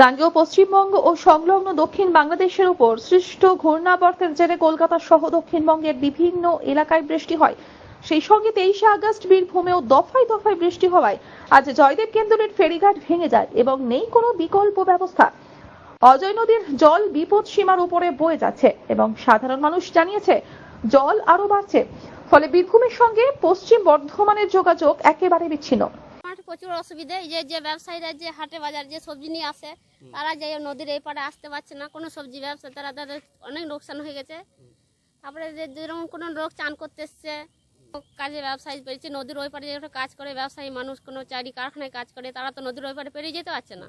গাঙ্গেয় পশ্চিমবঙ্গ ও সংলগ্ন দক্ষিণ বাংলাদেশের উপর সৃষ্ট ঘূর্ণাবর্তের জেরে কলকাতা সহ দক্ষিণবঙ্গের বিভিন্ন এলাকায় বৃষ্টি হয়। সেই সঙ্গে তেইশে আগস্ট বীরভূমেও দফায় দফায় বৃষ্টি হওয়ায় আজ জয়দেব কেন্দ্রের ফেরিঘাট ভেঙে যায় এবং নেই কোনো বিকল্প ব্যবস্থা। অজয় নদীর জল বিপদ সীমার উপরে বয়ে যাচ্ছে এবং সাধারণ মানুষ জানিয়েছে, জল আরও বাড়ছে। ফলে বীরভূমের সঙ্গে পশ্চিম বর্ধমানের যোগাযোগ একেবারে বিচ্ছিন্ন। প্রচুর অসুবিধে। যে যে ব্যবসায়ীরা যে হাটে বাজার যে সবজি নিয়ে আসে তারা যে নদীর এই পাড়ে আসতে পারছে না। কোনো সবজি ব্যবসা তারা তাদের অনেক লোকসান হয়ে গেছে। তারপরে যে যেরকম কোনো লোক চান করতে এসছে কাজে ব্যবসায়ী পেরেছে নদীর ওই পাড়ে যেটা কাজ করে ব্যবসায়ী মানুষ কোনো চারি কারখানায় কাজ করে তারা তো নদীর ওই পাড়ে পেরিয়ে যেতে পারছে না।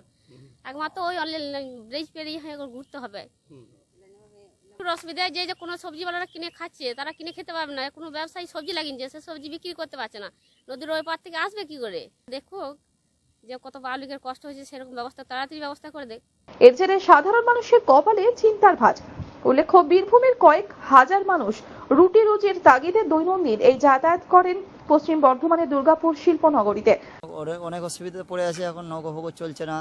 একমাত্র ওই ব্রিজ পেরিয়ে হয়ে ঘুরতে হবে। প্রচুর অসুবিধা যে যে কোনো সবজিওয়ালারা কিনে খাচ্ছে তারা কিনে খেতে পারবে না। কোনো ব্যবসায়ী সবজি লাগিয়েছে সে সবজি বিক্রি করতে পারছে না। নদীর ওই পার থেকে আসবে কি করে? দেখো যে কত পাবলিকের কষ্ট হয়েছে সেরকম ব্যবস্থা তাড়াতাড়ি ব্যবস্থা করে দেখ। এর জেরে সাধারণ মানুষের কপালে চিন্তার ভাঁজ। উল্লেখ্য বীরভূমের কয়েক হাজার মানুষ রুটি রুজির তাগিদে দৈনন্দিন এই যাতায়াত করেন পশ্চিম বর্ধমানের দুর্গাপুর শিল্প নগরীতে অনেক অসুবিধাতে পড়ে আছে এখন নৌকো ফৌকো চলছে না।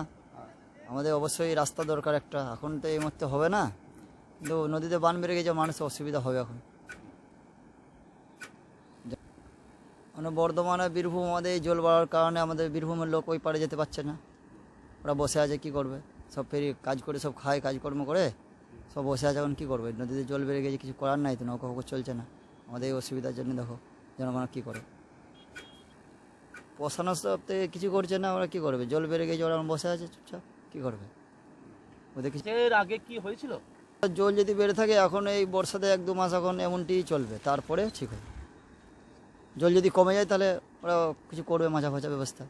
আমাদের অবশ্যই রাস্তা দরকার একটা। এখন তো এই মুহূর্তে হবে না। কিন্তু নদীতে বান বেড়ে গেছে, মানুষের অসুবিধা হবে এখন। মানে বর্ধমানে বীরভূম আমাদের এই জল বাড়ার কারণে আমাদের বীরভূমের লোক ওই পাড়ে যেতে পারছে না। ওরা বসে আছে, কি করবে? সব ফেরি কাজ করে, সব খায়, কাজকর্ম করে, সব বসে আছে এখন, কী করবে? নদীতে জল বেড়ে গেছে, কিছু করার নাই তো, নৌকা ফৌকো চলছে না। আমাদের এই অসুবিধার জন্য দেখো জনগণ কী করে। পোষানোর থেকে কিছু করছে না, ওরা কি করবে? জল বেড়ে গেছে, ওরা বসে আছে, চুপচাপ, কি করবে? ওদের কিছু আগে কি হয়েছিল? জল যদি বেড়ে থাকে এখন এই বর্ষাতে এক দু মাস এখন এমনটি চলবে। তারপরে ঠিক হবে। জল যদি কমে যায় তাহলে ওরা কিছু করবে মাঝা ফাঁচা ব্যবস্থা।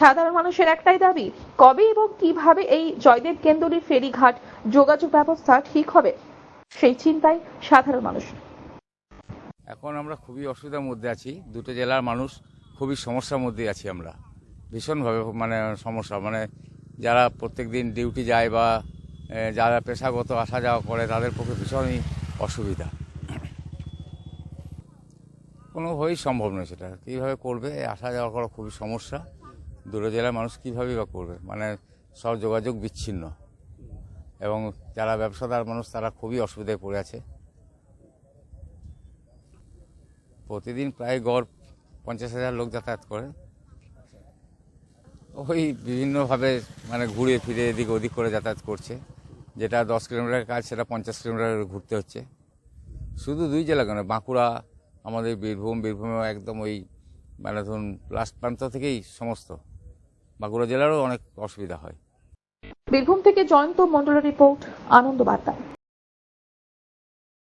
সাধারণ মানুষের একটাই দাবি কবে এবং কীভাবে এই জয়দেব কেন্দুরির ফেরিঘাট যোগাযোগ ব্যবস্থা ঠিক হবে সেই চিন্তায় সাধারণ মানুষ। এখন আমরা খুবই অসুবিধার মধ্যে আছি। দুটো জেলার মানুষ খুবই সমস্যার মধ্যে আছি আমরা। ভীষণভাবে মানে সমস্যা। মানে যারা প্রত্যেক দিন ডিউটি যায় বা যারা পেশাগত আসা যাওয়া করে তাদের পক্ষে ভীষণই অসুবিধা। কোনোভাবেই সম্ভব নয় সেটা। কীভাবে করবে, আসা যাওয়া করা খুবই সমস্যা। দূরে জেলার মানুষ কীভাবেই বা করবে? মানে সব যোগাযোগ বিচ্ছিন্ন। এবং যারা ব্যবসাদার মানুষ, তারা খুবই অসুবিধায় পড়ে আছে। প্রতিদিন প্রায় গড় পঞ্চাশ হাজার লোক যাতায়াত করে। ওই বিভিন্নভাবে মানে ঘুরে ফিরে এদিক ওদিক করে যাতায়াত করছে। যেটা দশ কিলোমিটারের কাজ, সেটা পঞ্চাশ কিলোমিটার ঘুরতে হচ্ছে। শুধু দুই জেলা কেন, বাঁকুড়া, আমাদের বীরভূম বীরভূমে একদম ওই মানে ধরুন লাস্ট প্রান্ত থেকেই সমস্ত। বাঁকুড়া জেলারও অনেক অসুবিধা হয়। বীরভূম থেকে জয়ন্ত মন্ডলের রিপোর্ট আনন্দ বার্তা